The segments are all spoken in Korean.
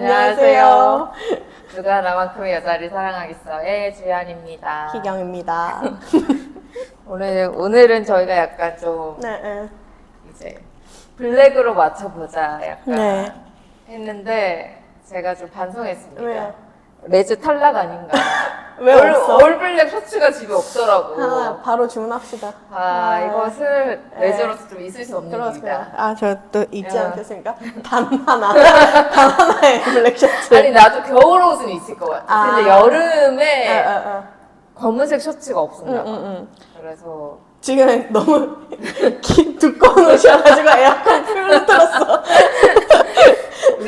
안녕하세요. 누가 나만큼의 여자를 사랑하겠어의 주연입니다. 희경입니다. 오늘 오늘은 저희가 약간 좀 네, 네. 이제 블랙으로 맞춰보자 약간 네. 했는데 제가 좀 반성했습니다. 왜요? 레즈 탈락 아닌가? 왜 올, 없어? 올 블랙 셔츠가 집에 없더라고. 하나 바로 주문합시다. 아, 이것을 네. 레저로서 좀 있을 수 없는. 일이다. 아, 저 또 잊지 야. 않겠습니까? 단 하나. 단 하나의 블랙 셔츠. 아니 나도 겨울 옷은 있을 것 같아. 아. 근데 여름에 어, 어, 어. 검은색 셔츠가 응, 없었나 봐. 응, 응. 그래서 지금 너무 기- 두꺼운 옷이어가지고 에어컨 풀 틀었어.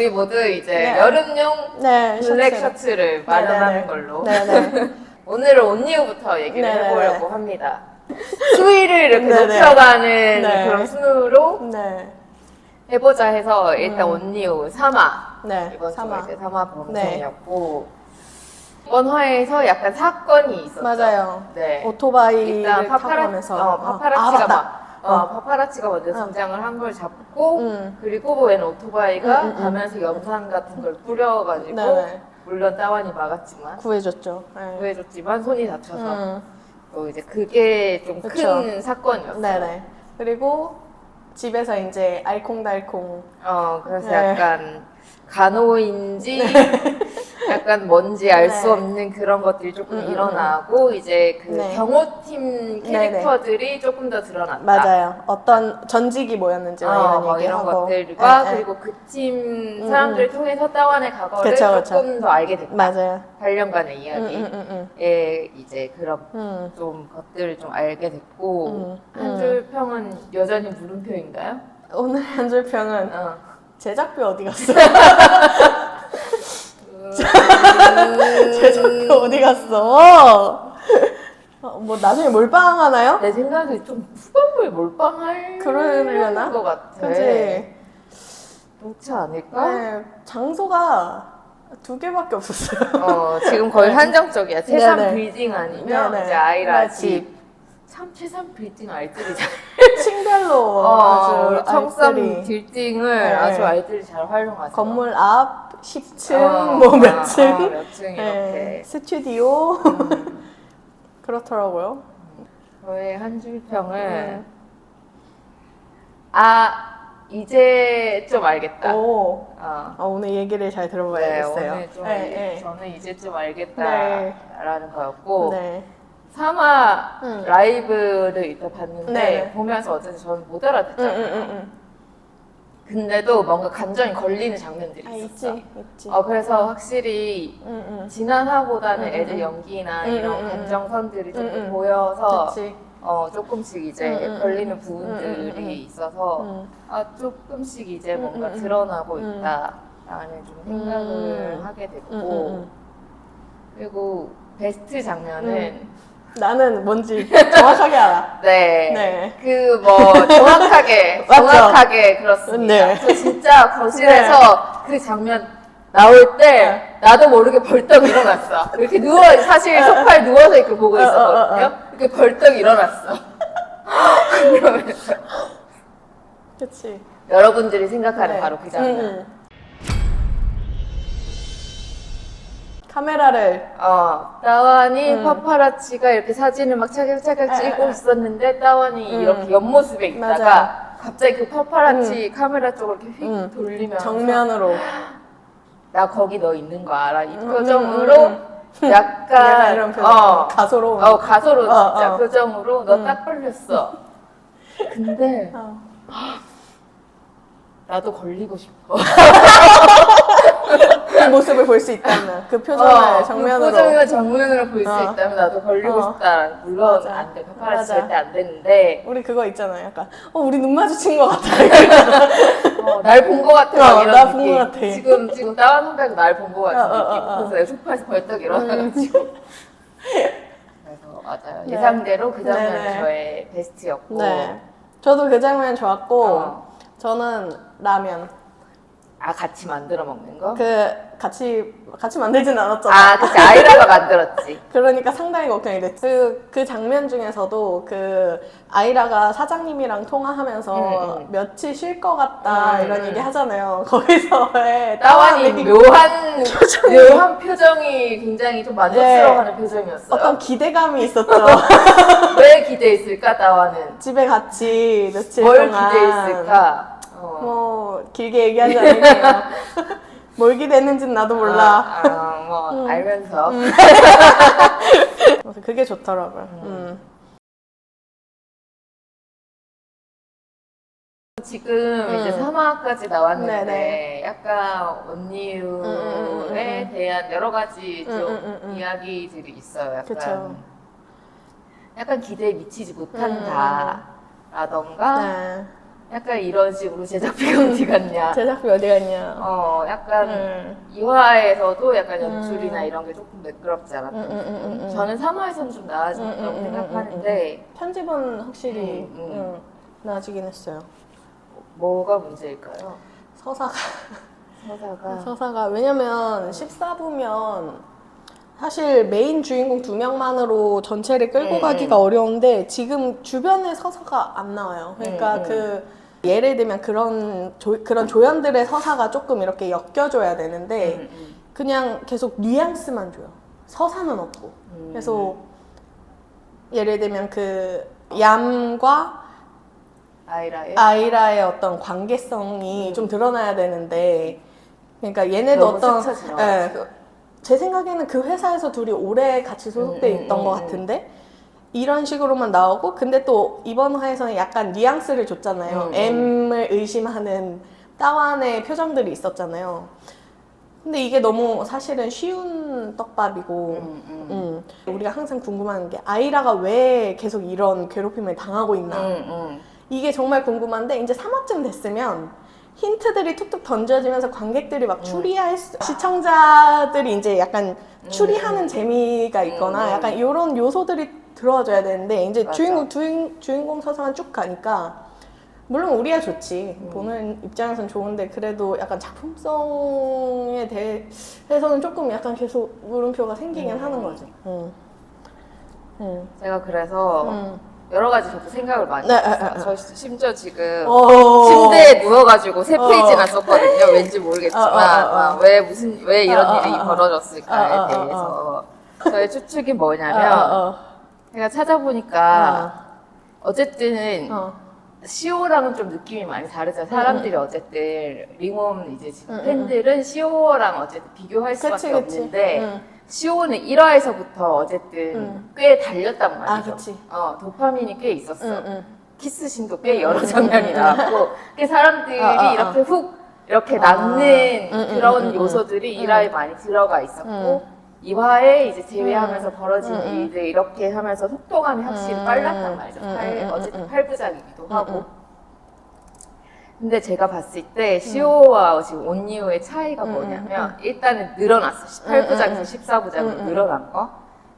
우리 모두 이제 네. 여름용 네, 블랙 셔츠를. 셔츠를 마련하는 네네네. 걸로 네네. 오늘은 온니우부터 얘기를 네네네. 해보려고 합니다. 수위를 이렇게 네네. 높여가는 네. 그런 순으로 네. 해보자 해서 일단 온니우 3화 네. 이번 주가 삼화. 이제 3화 방송이었고 이번 화에서 약간 사건이 있었죠. 맞아요. 네. 오토바이를 일단 타고 파파라, 가면서. 어, 아, 파파라치가 맞다. 막 어, 파파라치가 먼저 등장을 한 걸 잡고 음. 그리고 웬 오토바이가 음, 음, 음. 가면서 염산 같은 걸 뿌려가지고 네네. 물론 따완이 막았지만 구해줬죠. 네. 구해줬지만 손이 다쳐서 음. 또 이제 그게 좀 그쵸. 큰 사건이었어요. 네네. 그리고 집에서 이제 알콩달콩. 어 그래서 네. 약간 간호인지 약간 뭔지 알 수 네. 없는 그런 것들이 조금 음, 음, 일어나고 이제 그 네. 경호팀 캐릭터들이 조금 더 드러났다. 맞아요. 어떤 전직이 뭐였는지 막 어, 이런 뭐 얘기하고. 이런 것들과 네, 네. 그리고 그팀 음, 사람들을 통해서 따완의 과거를 그쵸, 그쵸. 조금 더 알게 됐다. 맞아요. 8년간의 음, 이야기에 음, 음, 이제 그런 음. 음. 좀 것들을 좀 알게 됐고 음, 한줄 평은 여전히 물음표인가요? 오늘 한 줄 평은 어. 제작비 어디 갔어? 음. 제작비 어디 갔어? 어, 뭐 나중에 몰빵 하나요? 내 생각에 좀 후반부에 몰빵할 그러려나? 것 같아. 그치? 그렇지 않을까? 네, 장소가 두 개밖에 없었어요. 어, 지금 거의 한정적이야. 최산 네네. 빌딩 아니면 네네. 이제 아이라 아이라 집. 참 최산 빌딩 알뜰히 잘. 층별로 어, 아주 청삼 알뜰히 빌딩을 네. 아주 알뜰히 잘 활용하죠. 건물 앞 10층 어, 뭐몇 어, 층. 어, 몇층 네, 이렇게. 스튜디오 음. 그렇더라고요. 저의 한 줄평은 음. 아 이제 좀 알겠다. 오, 어. 아, 오늘 얘기를 잘 네, 들어봐야겠어요. 오늘 좀 네, 네. 저는 이제 좀 알겠다라는 거였고 네. 3화 음. 라이브를 이따 봤는데 네네. 보면서 어쨌든 저는 못 응, 알아듣잖아요. 응, 응, 응. 근데도 뭔가 감정이 걸리는 장면들이 아, 있었어. 있지. 어 그래서 확실히 응, 응. 지난 화보다는 음, 음, 애들 음. 연기나 음, 이런 음, 음, 감정선들이 조금 음, 음. 보여서 그치. 어 조금씩 이제 음, 음, 걸리는 음. 부분들이 음, 음, 음. 있어서 음. 아 조금씩 이제 음, 뭔가 음, 음. 드러나고 음. 있다라는 좀 생각을 음. 하게 됐고 응, 응, 응. 그리고 베스트 장면은 음. 나는 뭔지 정확하게 알아. 네. 네. 그 뭐 정확하게 맞죠? 정확하게 그렇습니다. 네. 저 진짜 거실에서 그 장면 나올 때 나도 모르게 벌떡 일어났어. 이렇게 누워 사실 소파에 누워서 이렇게 보고 어, 어, 있었거든요. 어, 이렇게 벌떡 일어났어. 그러면서 그치. 여러분들이 생각하는 네. 바로 그 장면. 응, 응. 카메라를 어, 따완이 음. 파파라치가 이렇게 사진을 막 에, 찍고 에. 있었는데 따완이 음. 이렇게 옆모습에 있다가 맞아요. 갑자기 그 파파라치 카메라 쪽으로 이렇게 휙 음. 돌리면서 정면으로 나 거기 너 있는 거 알아? 이 음, 표정으로 음, 약간 약간 이런 표정. 어, 가소로운. 어 가소로 어, 진짜 어. 표정으로 너 음. 딱 걸렸어. 근데 어. 나도 걸리고 싶어. 그 모습을 볼 수 있다면 그 표정을 어, 정면으로 그 표정을 정면으로 볼 수 어. 있다면 나도 걸리고 어. 싶다. 물론 맞아. 안 돼. 파파라치 맞아. 절대 안 되는데 우리 그거 있잖아요. 약간 어 우리 눈 마주친 것 같아. 어, 날본거 같아. 막 어, 이런 날본 느낌. 것 같아. 지금 지금 따완 선배가 날본거 같은 어, 어, 어, 느낌. 어. 그래서 내가 소파에서 벌떡 일어나가지고. 그래서 맞아요. 네. 예상대로 그 장면이 네네. 저의 베스트였고. 네. 저도 그 장면 좋았고 어. 저는 라면. 아 같이 만들어 먹는 거? 그 같이 같이 만들진 않았잖아. 아 그치 아이라가 만들었지. 그러니까 상당히 걱정이 됐지. 그, 그 장면 중에서도 그 아이라가 사장님이랑 통화하면서 음, 음. 며칠 쉴 것 같다 음, 이런 음. 얘기 하잖아요. 거기서의 따완이 묘한 묘한 표정이 굉장히 좀 만족스러워하는 표정이었어요. 어떤 기대감이 있었죠. 왜 기대했을까 따완은? 집에 같이 며칠 뭘 동안 기대했을까? 어. 뭐 길게 얘기하지 않을게요. 뭘 기대했는지는 나도 몰라. 아, 아, 뭐 음. 알면서 그래서 그게 좋더라고요. 음. 지금 음. 이제 3화까지 나왔는데 네네. 약간 언니유에 음, 음, 음, 음. 대한 여러 가지 좀 음, 음, 음, 음. 이야기들이 있어요. 약간 그쵸. 약간 기대에 미치지 못한다라던가 네. 약간 이런 식으로 제작비가 어디 갔냐. 제작비 어디 갔냐. 어, 약간 음. 2화에서도 약간 연출이나 음. 이런 게 조금 매끄럽지 않았던 음, 음, 음, 음, 음. 저는 3화에서는 좀 나아졌다고 음, 음, 음, 생각하는데 편집은 확실히 음, 음. 음, 나아지긴 했어요. 뭐가 문제일까요? 서사가 서사가 서사가 왜냐면 14부면 사실 메인 주인공 두 명만으로 전체를 끌고 음, 가기가 음. 어려운데 지금 주변에 서사가 안 나와요. 그러니까 음, 음. 그 예를 들면 그런 조, 그런 조연들의 서사가 조금 이렇게 엮여줘야 되는데 음, 음. 그냥 계속 뉘앙스만 줘요. 서사는 없고. 음. 그래서 예를 들면 그 얌과 아이라의 아이라의 어떤 관계성이 좀 드러나야 되는데 그러니까 얘네도 어떤. 예, 그- 제 생각에는 그 회사에서 둘이 오래 같이 소속돼 음, 음, 있던 음, 것 음. 같은데 이런 식으로만 나오고 근데 또 이번 화에서는 약간 뉘앙스를 줬잖아요. 음, 음. M을 의심하는 따완의 표정들이 있었잖아요. 근데 이게 너무 사실은 쉬운 떡밥이고 음, 음. 음, 우리가 항상 궁금한 게 아이라가 왜 계속 이런 괴롭힘을 당하고 있나 음, 음. 이게 정말 궁금한데 이제 3화쯤 됐으면 힌트들이 툭툭 던져지면서 관객들이 막 추리할 수, 시청자들이 이제 약간 추리하는 재미가 있거나 음. 약간 이런 요소들이 들어와줘야 되는데 이제 맞아. 주인공 주인, 주인공 서사만 쭉 가니까 물론 우리야 좋지 음. 보는 입장에선 좋은데 그래도 약간 작품성에 대해서는 조금 약간 계속 물음표가 생기긴 음. 하는 거지. 응. 응. 제가 그래서 응. 여러 가지 저도 생각을 많이 네, 했어요. 에, 에, 에. 저 심지어 지금 어. 침대에 누워가지고 세 어. 페이지나 썼거든요. 왠지 모르겠지만 어, 어. 아, 왜 무슨 왜 이런 어, 어, 일이. 벌어졌을까에 어, 대해서 저의 추측이 어, 뭐냐면 어, 제가 찾아보니까 어 쨌든 어. 어. 시오랑은 좀 느낌이 많이 다르죠. 사람들이 어쨌든 링홈 이제 지금 음, 음, 팬들은 시오랑 어쨌든 비교할 수밖에 그치 그치. 없는데 응. 시오는 1화에서부터 어쨌든 음. 꽤 달렸단 말이죠. 아, 그치. 어, 도파민이 꽤 있었어. 응, 응. 키스신도 꽤 여러 장면이 나왔고, 꽤 사람들이 어, 어, 어. 이렇게 훅 이렇게 아. 남는 음, 음, 그런 음, 음, 요소들이 음. 1화에 많이 들어가 있었고, 음. 2화에 이제 제외하면서 음. 벌어지는 음, 음. 일들 이렇게 하면서 속도감이 확실히 음. 빨랐단 말이죠. 음, 팔- 음, 음, 어쨌든 음. 팔부작이기도 음, 하고. 음. 근데 제가 봤을 때 시오와 지금 온니오의 차이가 음, 음, 뭐냐면 일단은 늘어났어. 18부작에서 음, 음. 14부작으로 음, 음. 늘어난 거.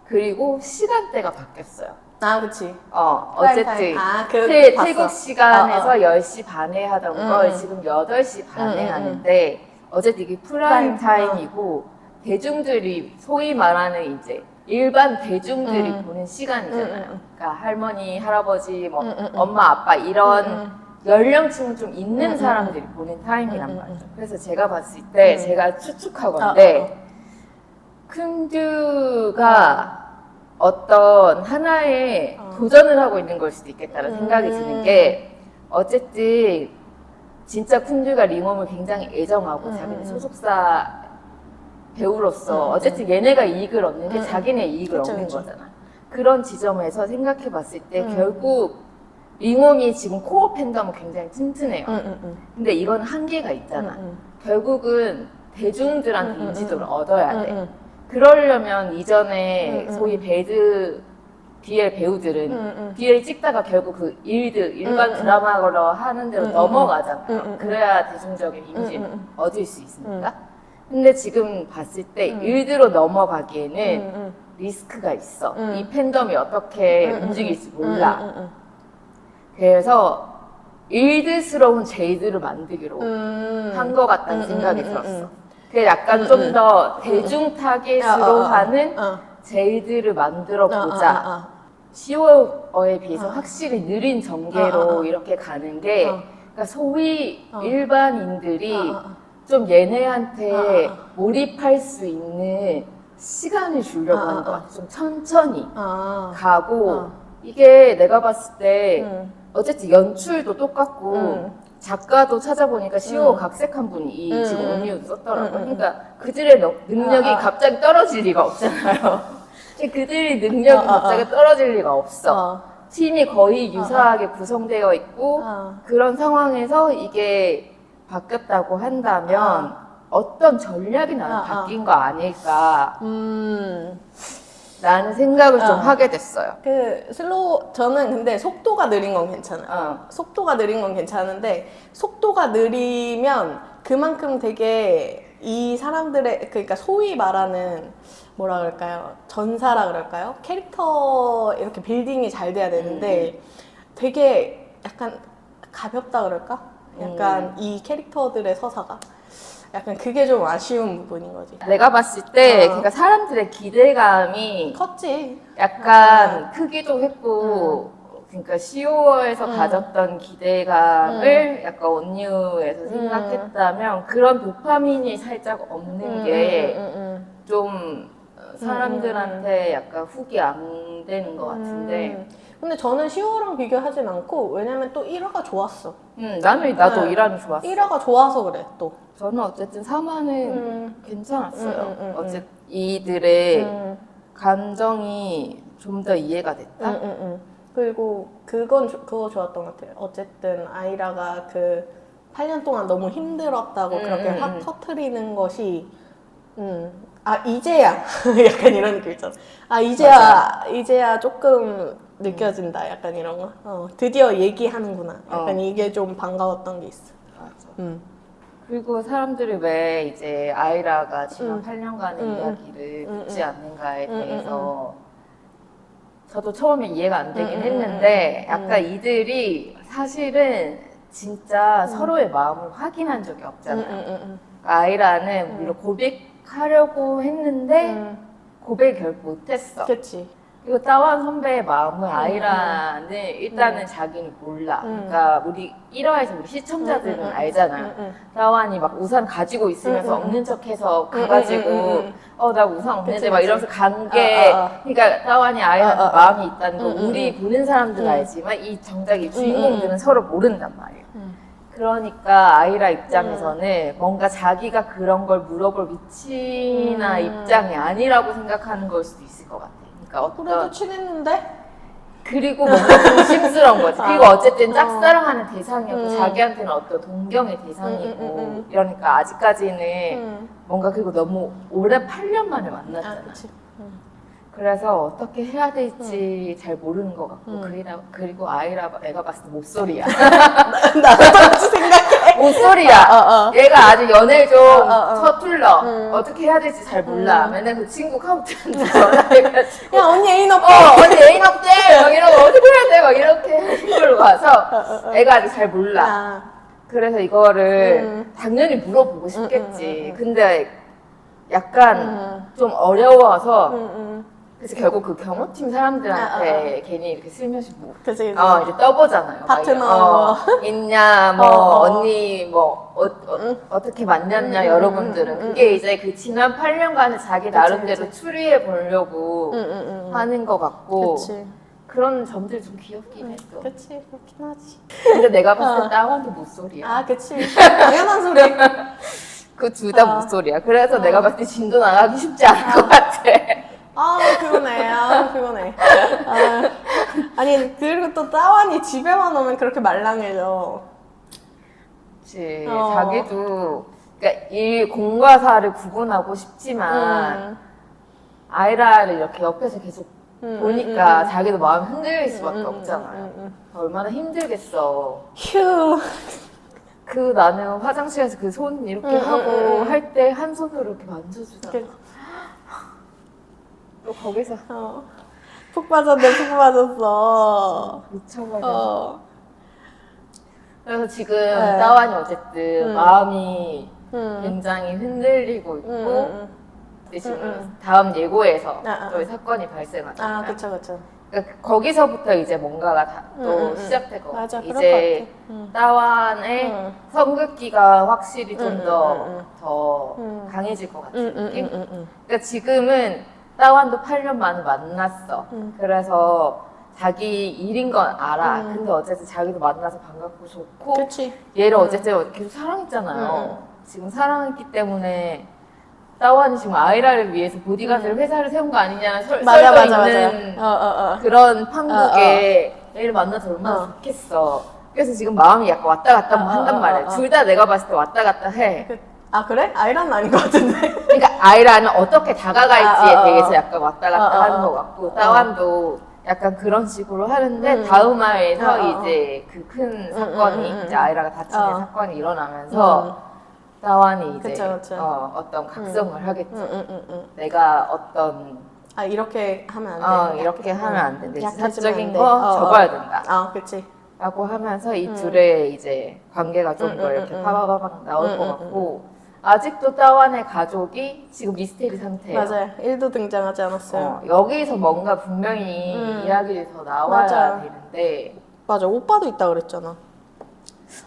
그리고 시간대가 바뀌었어요. 아, 그치. 어, 어쨌든. 아, 그, 태, 봤어. 태국 시간에서 어, 어. 10시 반에 하던 음, 걸 음. 지금 8시 반에 음, 음, 하는데 어쨌든 이게 프라임 프라임, 타임이고 대중들이 소위 말하는 이제 일반 대중들이 음. 보는 시간이잖아요. 음, 음, 그러니까 할머니, 할아버지, 뭐 음, 음, 음. 엄마, 아빠 이런 음, 연령층 좀 있는 음, 음, 사람들이 보는 타임이란 음, 음, 말이죠. 그래서 제가 봤을 때 음. 제가 추측하건데 어, 어, 쿤듀가 어떤 하나의 어. 도전을 하고 있는 걸 수도 있겠다는 음. 생각이 드는 게 어쨌든 진짜 쿤듀가 링엄을 굉장히 애정하고 음, 자기는 음. 소속사 배우로서 음, 어쨌든 얘네가 이익을 얻는 게 음, 자기네 이익을 그쵸, 얻는 그쵸. 거잖아. 그런 지점에서 생각해 봤을 때 음. 결국 링엄이 지금 코어 팬덤은 굉장히 튼튼해요. 응, 응, 응. 근데 이건 한계가 있잖아. 응, 결국은 대중들한테 음, 음, 인지도를 음. 얻어야 응, 돼. 응. 그러려면 이전에 음, 음. 소위 배드 BL 배우들은 음, 음. BL 찍다가 결국 그 일들 일반 음, 음. 드라마로 하는 대로 음, 음, 넘어가잖아요. 음, 음, 음. 그래야 대중적인 이미지를 음, 음, 얻을 수 있으니까. 근데 지금 봤을 때 음. 일드로 넘어가기에는 응, 응. 리스크가 있어. 음. 이 팬덤이 어떻게 응, 응, 움직일지 응, 몰라. 응, 응, 응. 그래서 일드스러운 제이드를 만들기로 음. 한것 같다는 음, 생각이 음, 음, 들었어. 음. 그게 약간 음, 좀 음. 더 대중 타겟으로 어, 어, 어. 하는 어. 제이드를 만들어 어, 어, 보자. 어, 어. 10월에 비해서 어. 확실히 느린 전개로 어, 어, 어. 이렇게 가는 게 어. 그러니까 소위 어. 일반인들이 어, 어, 어. 좀 얘네한테 어, 어, 어. 몰입할 수 있는 시간을 주려고 어, 어, 하는 것 어. 같아. 좀 천천히 아. 가고 어. 이게 내가 봤을 때 음. 어쨌든 연출도 똑같고 음. 작가도 찾아보니까 시오 음. 각색한 분이 이 음, 지금 음. 썼더라고요. 음, 음, 음. 그러니까 그들의 너- 능력이 아, 아. 갑자기 떨어질 리가 없잖아요. 그들의 능력이 아, 아, 아. 갑자기 떨어질 리가 없어. 어. 팀이 거의 유사하게 구성되어 있고 어. 그런 상황에서 이게 바뀌었다고 한다면 아. 어떤 전략이 나는 아, 아. 바뀐 거 아닐까라는 음. 생각을 좀 아. 하게 됐어요. 그 슬로우 저는 근데 속도가 느린 건 괜찮아요. 어. 속도가 느린 건 괜찮은데 속도가 느리면 그만큼 되게 이 사람들의 그러니까 소위 말하는 뭐라 그럴까요 전사라 그럴까요 캐릭터 이렇게 빌딩이 잘 돼야 되는데 되게 약간 가볍다 그럴까 약간 이 캐릭터들의 서사가 약간 그게 좀 아쉬운 부분인 거지 내가 봤을 때 어. 그러니까 사람들의 기대감이 컸지 약간 크기도 했고 그러니까 시오에서 음. 가졌던 기대감을 약간 온유에서 음. 생각했다면 그런 도파민이 살짝 없는 게 음, 음, 좀 사람들한테 약간 훅이 안 되는 것 같은데 음. 근데 저는 10월랑 비교하진 않고 왜냐면 또 1화가 좋았어. 음, 나는 나도 네. 일하면 좋았어 1화가 좋아서 그래 또. 저는 어쨌든 3화는 음. 괜찮았어요 음, 음, 음, 음. 어쨌든 이들의 음, 감정이 좀 더 이해가 됐다 음, 음, 음. 그리고 그건 조- 그거 좋았던 것 같아요. 어쨌든 아이라가 그 8년 동안 너무 힘들었다고 음, 그렇게 음, 확 음. 터트리는 것이 음. 아 이제야 약간 이런 느낌 있잖아. 아 이제야 이제야 조금 느껴진다. 약간 이런 거. 어, 드디어 얘기하는구나. 약간 어. 이게 좀 반가웠던 게 있어. 맞아. 음. 그리고 사람들이 왜 이제 아이라가 지난 음. 8년간의 음, 이야기를 음, 묻지 음. 않는가에 음, 음, 대해서 저도 처음에 이해가 안 되긴 음, 음, 했는데 음, 약간 이들이 사실은 진짜 서로의 마음을 확인한 적이 음, 없잖아요. 음, 음, 아이라는 물론 고백하려고 했는데 음. 고백 결국 못했어. 그치. 그리고 따완 선배의 마음을 음, 아이라는 일단은 자기는 몰라. 음. 그러니까 우리 1화에서 우리 시청자들은 음, 음, 음. 알잖아요. 음, 음. 따완이 막 우산 가지고 있으면서 음, 음, 없는 척해서 음, 가가지고 음, 음, 음. 어나 우산 없는데 그치, 막. 이러면서 간게 아, 아, 아. 그러니까 따완이 아이한테 아, 아, 아. 마음이 있다는 거 음, 음, 우리 보는 사람들은 음. 알지만 이 정작 이 주인공들은 음, 음. 서로 모른단 말이에요. 음. 그러니까 아이라 입장에서는 뭔가 자기가 그런 걸 물어볼 위치나 음. 입장이 아니라고 생각하는 걸 수도 있을 것 같아. 그러니까 그래도 어떤 친했는데? 그리고 뭔가 조심스러운 거지. 아. 그리고 어쨌든 어. 짝사랑하는 대상이었고 음. 자기한테는 어떤 동경의 대상이고 음, 음, 음, 음. 이러니까 아직까지는 음. 뭔가 그리고 너무 오래 8년 만에 만났잖아. 아, 그치. 음. 그래서 어떻게 해야 될지 잘 모르는 것 같고 음. 그리라, 그리고 아이라 애가 봤을 때 못소리야. 나도 똑같이 생각해. 못소리야. 어, 어. 얘가 아직 연애를 좀 어, 어, 어. 서툴러. 음. 어떻게 해야 될지 잘 몰라. 음. 맨날 그 친구 카운트한테 전화해가지고. 야, 언니 애인 없대. 어, 언니 애인 없대! 막 이러고 어떻게 해야 돼? 막 이렇게 하는 걸로 가서 애가 아직 잘 몰라. 아, 그래서 이거를 음. 당연히 물어보고 싶겠지. 음, 음, 음. 근데 약간 음. 좀 어려워서 응, 응. 그래서 결국 그 경호팀 사람들한테 괜히 이렇게 슬며시 뭐 그치, 그치. 어, 이제 떠보잖아요. 막 파트너. 어, 있냐, 뭐, 어, 어. 언니, 뭐, 어, 어, 떻게 만났냐, 음, 여러분들은. 음, 음, 그게 이제 그 지난 8년간의 자기 나름대로. 추리해 보려고 응, 응, 응. 하는 것 같고. 그치. 그런 점들 좀 귀엽긴 해, 또. 그치, 그렇긴 하지. 근데 내가 봤을 어. 때 따완도 못소리야. 아, 그치. 당연한 소리. 그 둘 다 아. 못소리야. 그래서 어. 내가 봤을 때 진도 나가기 쉽지 않을 것 같아. 아, 피곤해. 아, 피곤해. 아, 아니, 그리고 또 따완이 집에만 오면 그렇게 말랑해져. 그치. 어. 자기도, 그러니까 일, 공과 사를 구분하고 싶지만, 음. 아이라를 이렇게 옆에서 계속 음, 보니까 음, 음, 자기도 마음이 흔들릴 수밖에 음, 음, 없잖아요. 음, 음. 얼마나 힘들겠어. 휴. 그 나는 화장실에서 그 손 이렇게 음, 음, 하고 음. 할때 한 손으로 이렇게 만져주잖아. 그, 또 거기서 어. 푹 빠졌네, 푹 빠졌어. 미쳐버려. 어. 그래서 지금 네. 따완이 어쨌든 음. 마음이 음. 굉장히 흔들리고 있고 음, 음, 근데 지금 음, 음. 다음 예고에서 아, 아, 저희 아. 사건이 음. 발생하잖아요. 아, 그쵸, 그쵸. 그러니까 거기서부터 이제 뭔가가 다또 음, 음, 음. 시작될 것 맞아, 같아요. 그럴 이제 것 같아. 음. 따완의 음. 성급기가 확실히 음, 좀 음, 더 음, 음. 더 음. 강해질 것 같은 음, 음, 느낌? 음, 음, 음. 그러니까 지금은 따완도 8년 만에 만났어. 음. 그래서 자기 일인 건 알아. 음. 근데 어쨌든 자기도 만나서 반갑고 좋고 그치. 얘를 음. 어쨌든 계속 사랑했잖아요. 음, 지금 사랑했기 때문에 따완이 지금 아이라를 위해서 보디가드를 회사를 세운 거 아니냐는 설, 음. 맞아, 설도 맞아, 있는 맞아. 어, 어, 어. 그런 판국에 얘를 만나서 얼마나 어. 좋겠어. 그래서 지금 마음이 약간 왔다 갔다 어, 한단 어, 말이야. 어, 어. 둘다 내가 봤을 때 왔다 갔다 해. 그, 아, 그래? 아이란 아닌 것 같은데. 그러니까 아이라는 어떻게 다가갈지에 아, 어, 어, 대해서 어. 약간 왔다 갔다 어, 어, 하는 어. 것 같고 따완도 약간 그런 식으로 하는데 음. 다음 화에서 어, 어, 어. 이제 그큰 음, 사건이 음, 음, 이제 음. 아이라가 다치는 어. 사건이 일어나면서 음. 따완이 이제 그쵸, 그쵸. 어, 어떤 각성을 하겠죠. 응, 응, 응, 응. 내가 어떤 아, 이렇게 하면 안 돼. 어, 이렇게 하면 안 된다. 약해지면 사적인 안 돼. 거 어, 어. 접어야 된다. 아, 그치. 라고 하면서 이 음. 둘의 이제 관계가 좀 음, 더 음, 이렇게 음, 음. 파바바박 나올 음, 것 음, 같고 아직도 따완의 가족이 지금 미스테리 상태예요. 맞아요. 1도 등장하지 않았어요. 어, 여기서 뭔가 분명히 음. 이야기를 더 나와야 맞아. 되는데 맞아. 오빠도 있다 그랬잖아.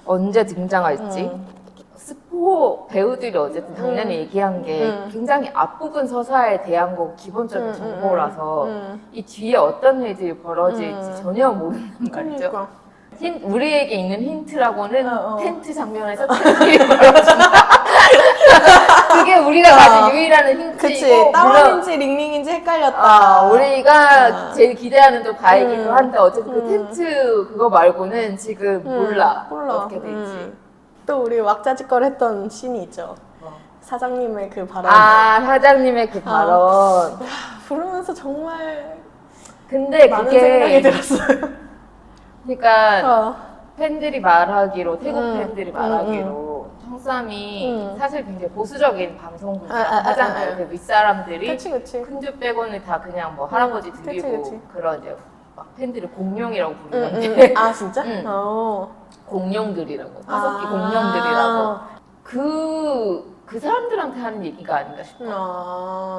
언제 등장할지 음. 스포 배우들이 어쨌든 작년에 음. 얘기한 게 음. 굉장히 앞부분 서사에 대한 거 기본적인 음, 음, 정보라서 음. 이 뒤에 어떤 일들이 벌어질지 음. 전혀 모른단 말이죠. 그러니까. 힌, 우리에게 있는 힌트라고는 어, 어. 텐트 장면에서 텐트가 벌어진다. 그게 우리가 어. 가진 유일한 힌트이고 그치. 물론 따완인지 링링인지 헷갈렸다. 아, 우리가 아. 제일 기대하는 또 바이기도 음. 한데 어쨌든 그 음. 텐트 그거 말고는 지금 음, 몰라, 몰라. 어떻게 될지. 음. 또 우리 왁자지껄 했던 씬이 있죠. 어. 사장님의 그 발언. 아 사장님의 그 발언. 부르면서 정말 근데 많은 생각이 그게 들었어요. 그러니까 어. 팬들이 말하기로 태국 음, 팬들이 음, 말하기로 청쌈이 음. 사실 굉장히 보수적인 방송국 아, 아, 아, 하잖아요. 아, 아. 그 윗사람들이 그치, 그치. 큰주 빼고는 다 그냥 뭐 할아버지 그치, 드리고 그치. 그런 이제 막 팬들을 공룡이라고 응, 부르는데 응. 아, 진짜? 음. 어. 공룡들이라고 화석기 아. 공룡들이라고 그, 그 사람들한테 하는 얘기가 아닌가 싶어요. 아.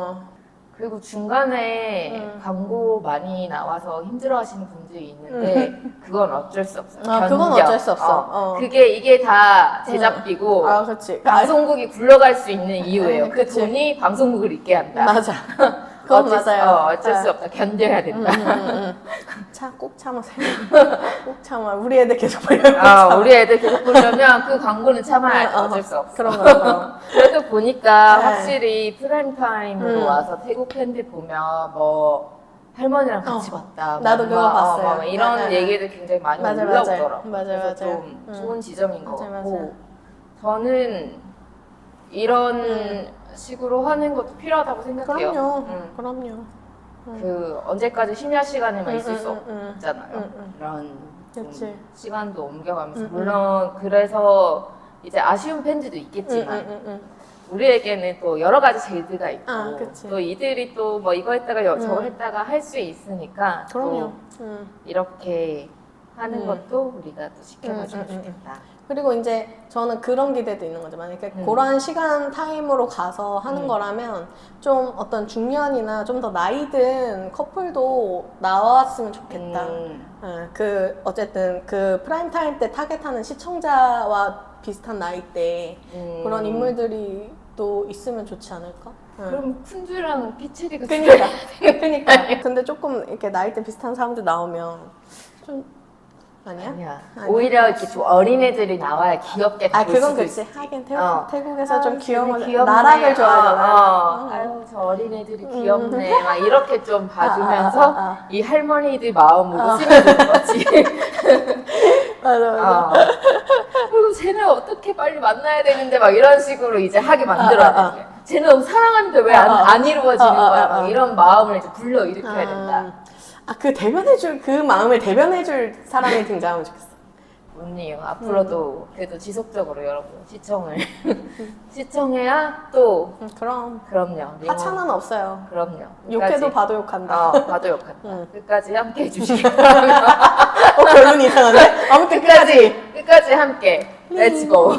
그리고 중간에 음. 광고 많이 나와서 힘들어하시는 분들이 있는데 그건 어쩔 수 없어요. 아, 그건 견뎌. 어쩔 수 없어. 어. 그게 이게 다 제작비고 아. 아, 방송국이 굴러갈 수 있는 이유예요. 음, 그 그치. 돈이 방송국을 있게 한다. 맞아. 그건 어쩔 수- 맞아요. 어, 어쩔 수 네. 없다. 견뎌야 음, 된다. 음, 음, 음. 차, 꼭 참으세요. 꼭 참아. 우리 애들 계속 보려고 아, 우리 애들 계속 보려면 그 광고는 참아야 돼. 어, 어. 어쩔 수 없어. 그런 거, 그럼. 그래도 보니까 네. 확실히 프라임타임으로 음. 와서 태국 팬들 보면 뭐 할머니랑 같이 어. 봤다. 나도 뭐 그거 막, 봤어요. 어, 막 이런 네, 네, 네. 얘기들 굉장히 많이 맞아, 올라오더라고. 맞아요. 맞아요, 그래서 맞아요. 좀 음. 좋은 지점인 것 맞아요, 같고 맞아요. 저는 이런 음. 식으로 하는 것도 필요하다고 생각해요. 그럼요. 음. 그럼요. 그 언제까지 심야 시간에만 있을 수 음, 음, 없잖아요. 음, 음. 좀 그치. 시간도 옮겨가면서 음, 음. 물론 그래서 이제 아쉬운 팬들도 응, 있겠지만. 우리에게는 또 여러 가지 제이드가 있고 아, 그치. 또 이들이 또 뭐 이거 했다가 여- 저거 음. 했다가 할 수 있으니까 그럼요. 또 응. 이렇게 하는 음. 것도 우리가 또 지켜봐 주면 음, 음, 음, 좋겠다. 그리고 이제 저는 그런 기대도 있는 거죠. 만약에 음. 그런 시간 타임으로 가서 하는 음. 거라면 좀 어떤 중년이나 좀 더 나이 든 커플도 나왔으면 좋겠다. 음, 예, 그 어쨌든 그 프라임 타임 때 타겟하는 시청자와 비슷한 나이대 음. 그런 인물들이 또 있으면 좋지 않을까? 예. 그럼 쿤주랑 피체리가 그니까 그니까 근데 조금 이렇게 나이대 비슷한 사람들 나오면 좀 아니야? 아니야. 아니야? 오히려 이렇게 좀 어린애들이 나와야 귀엽게 아 볼 그건 수도 그렇지 있지. 하긴 태국, 어. 태국에서 좀 아, 귀여운 쟤네 귀엽네. 나락을 좋아하잖아 어, 어. 음. 아유 저 어린애들이 귀엽네. 막 이렇게 좀 봐주면서 아, 아, 아, 아. 이 할머니들 아. 웃으면 되는 거지. 맞아 맞아 어. 그리고 쟤네 어떻게 빨리 만나야 되는데 막 이런 식으로 이제 하게 만들어야 아, 아, 아. 돼. 쟤네 너무 사랑하는데 왜 안 아, 아. 안 이루어지는 아, 아, 거야? 아, 막 아. 이런 마음을 이제 불러 일으켜야 된다. 아 그 대변해줄 그 마음을 대변해줄 사람이 등장하면 좋겠어 언니요. 앞으로도 그래도 지속적으로 여러분 시청을 시청해야 또 음, 그럼 그럼요. 하찮은 없어요. 그럼요. 욕해도 끝까지. 봐도 욕한다. 어, 봐도 욕한다. 응. 끝까지 함께 해주시기 어, 결론이 이상한데? 아무튼 끝까지. 끝까지 함께. 렛츠고.